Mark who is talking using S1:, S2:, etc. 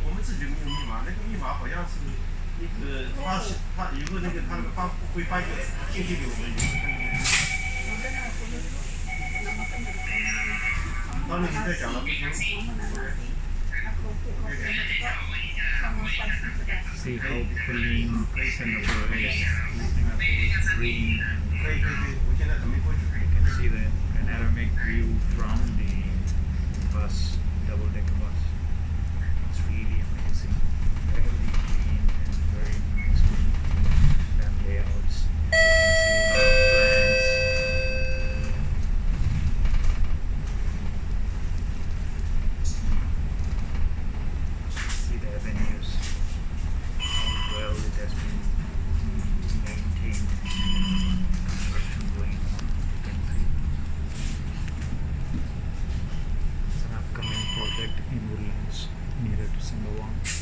S1: 我们自己没有密码，那个密码好像是那个发是他有个那个他那个发会发一个信息给我们，当时你在讲了，
S2: See how clean Singapore is. Singapore is green and
S1: 可以可以可以，我现在准备过去。
S2: you can see the panoramic view from the bus double decker lang.